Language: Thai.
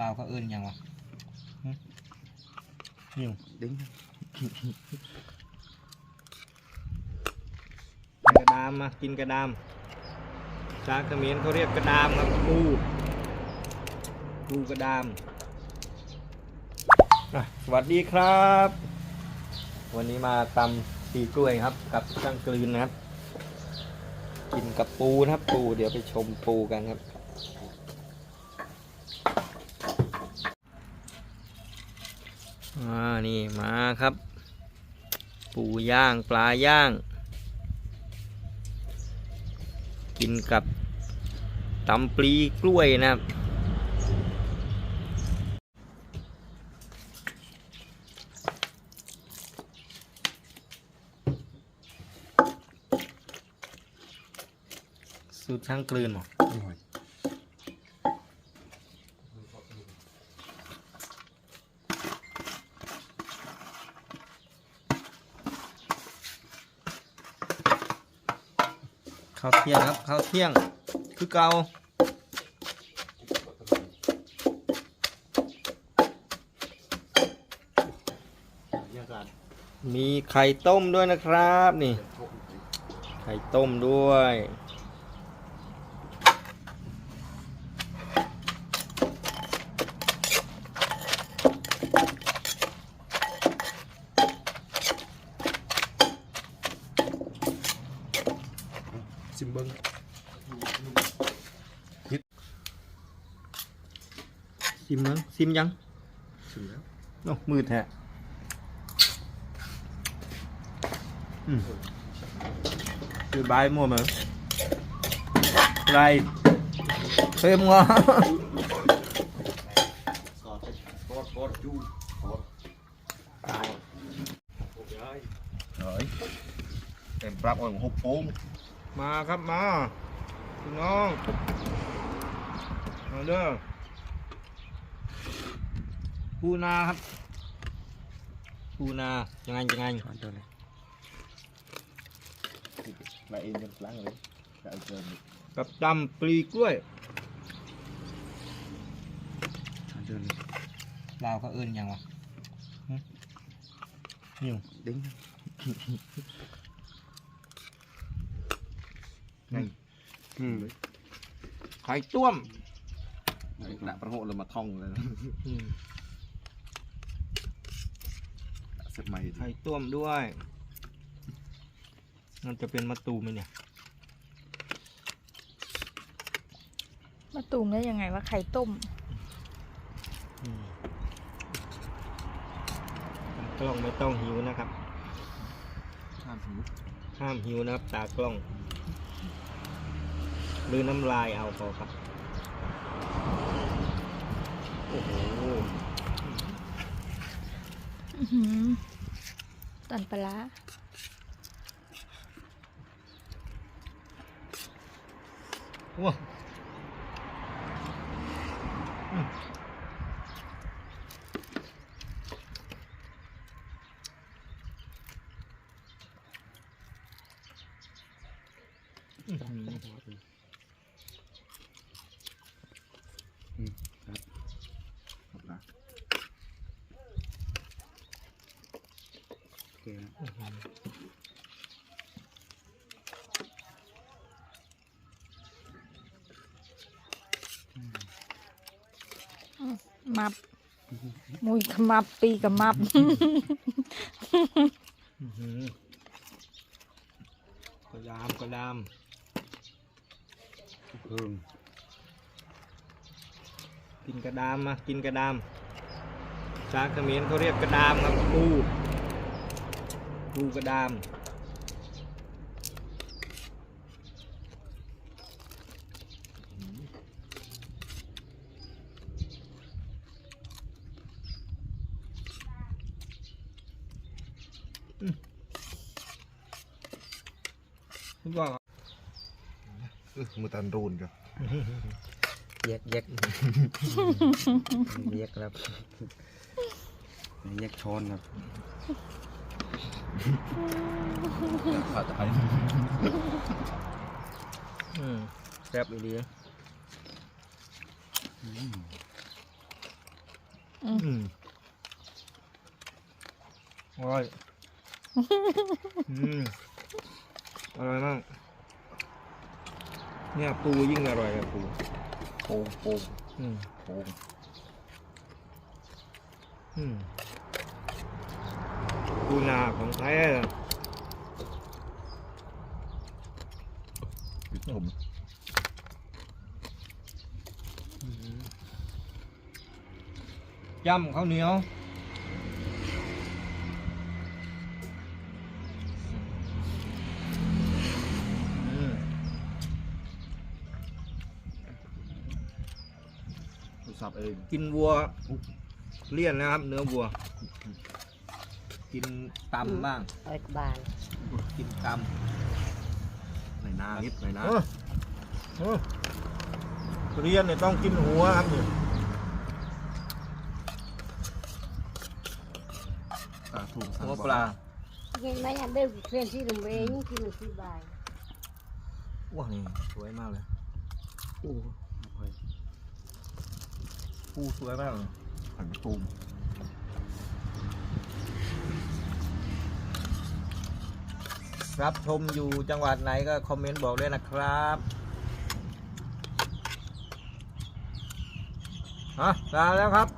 ลาวเขาเอิ้นหยังวะหึนิ่วดิ้งกระดามมากินกระดามชาวเขมรเขาเรียกกระดามครับปูปูกระดามอะสวัสดีครับ วันนี้มาตำปีกล้วยครับ กับช่างกลืนนะครับ กินกับปูนะครับปูเดี๋ยวไปชมปูกันครับ อ่านี่มาครับ ปูย่างปลาย่าง กินกับตำปลีกล้วยนะครับสูตรช่างกลืนหรอ อร่อย ข้าวเที่ยงครับข้าวเที่ยง คือเกามีไข่ต้มด้วยนะครับ นี่ ไข่ต้มด้วย ซิมเบิ้งซิมยังซิมยังชิมแล้วโอ้มืดแท้อื มคือบายมัวเหมือนไรเพิ่มงอซอสซอสซอสจูซอสเฮ้ยเต็มปรับอ่อนหกโป้งมาครับมาพี่น้องมาเด้อปูนาครับปูนายังไงยังไงช้อนเดียวเลยมาเองกันล้างเลยจะเอาเจอกับตำปลีกล้วยช้อนเดียวเลยลาวเขาเอิ้นหยังวะหึนิ่วดิ้ง นั่นอืมไข่ต้วมหนักประโหดเลยมาท่องเลยอืมเสร็จใหม่ไข่ต้วมด้วยมันจะเป็นมะตูมไหมเนี่ยมาตูมได้ยังไงว่าไข่ต้มอืมตากล้องไม่ต้องหิวนะครับข้ามผิวห้ามหิวนะครับ ตากล้อง หรือน้ำลายเอาพอครับ โอ้โหอื้อหือตันปลาร้าว้าอื้อหือครับนะโอเคนะ อื้อหือ มับ มุยขมับปีกับมับ อื้อหือก็ยามก็ดามเพิ่มกินกระดามมากินกระดามชาวเขมรเขาเรียกกระดามครับปูปูกระดาม คุณบอกมือตันรูนจ้ะแยกแยกแยกครับแยกช้อนครับผัดไทยอืมแซ่บอีดีอืมอืมอร่อยอืม อร่อยมาก เนี่ยปูยิ่งอร่อยอะปูโป่งโป่งอืมโป่งอืมปูนาของแท้อะปิดผมย่ำข้าวเหนียว สับเองกินวัวเลี่ยนนะครับ เนื้อวัว กินตำบ้างเอกบาลกินตในนานิดในำนาเออเออทุเรียนเนี่ยต้องกินหัวครับเนี่ยตาถูกหัวปลายังไม่ยังได้เพื่อนที่โรงเรียนที่มันที่บายว้าวนี่สวยมากเลยปู ปูสวยมากเลยหันตูมรับชมอยู่จังหวัดไหนก็คอมเมนต์บอกด้วยนะครับฮะลาแล้วครับ